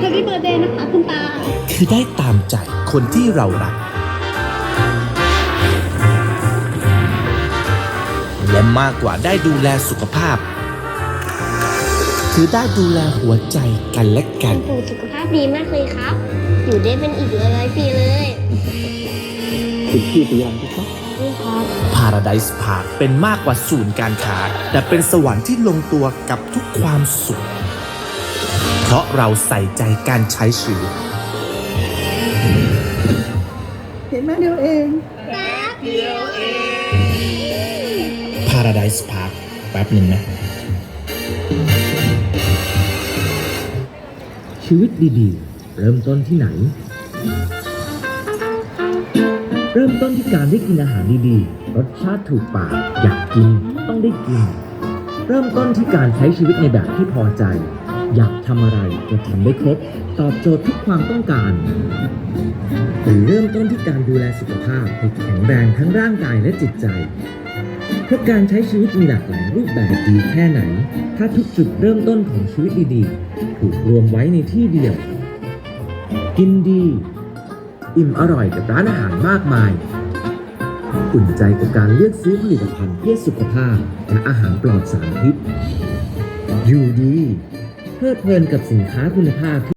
แฮปปี้เบิร์ดเดย์นะคะคุณตา คือได้ตามใจคนที่เรารัก และมากกว่าได้ดูแลสุขภาพ คือได้ดูแลหัวใจกันและกัน ปู่สุขภาพดีมากเลยครับ อยู่ได้เป็นอีกร้อยๆปีเลยคุณพี่ตัวอย่างนะครับนี่ครับ Paradise Park เป็นมากกว่าศูนย์การค้าแต่เป็นสวรรค์ที่ลงตัวกับทุกความสุข เพราะเราใส่ใจการใช้ชีวิตเห็นไหมเดียวเอง Paradise Park แป๊บหนึ่งนะ ชีวิตดีๆ เริ่มต้นที่ไหน เริ่มต้นที่การได้กินอาหารดีๆ รสชาติถูกปาก อยากกิน ต้องได้กิน เริ่มต้นที่การใช้ชีวิตในแบบที่พอใจ อยากทำอะไรก็ทำได้ครบ ตอบโจทย์ทุกความต้องการหรือเริ่มต้นที่การดูแลสุขภาพให้แข็งแรงทั้งร่างกายและจิตใจเพราะการใช้ชีวิตมีหลากหลายรูปแบบดีแค่ไหน ถ้าทุกจุดเริ่มต้นของชีวิตดีๆ ถูกรวมไว้ในที่เดียว กินดี อิ่มอร่อยกับร้านอาหารมากมาย อุ่นใจกับการเลือกซื้อผลิตภัณฑ์เพื่อสุขภาพ และอาหารปลอดสารพิษอยู่ดีเพลิดเพลินกับสินค้าคุณภาพ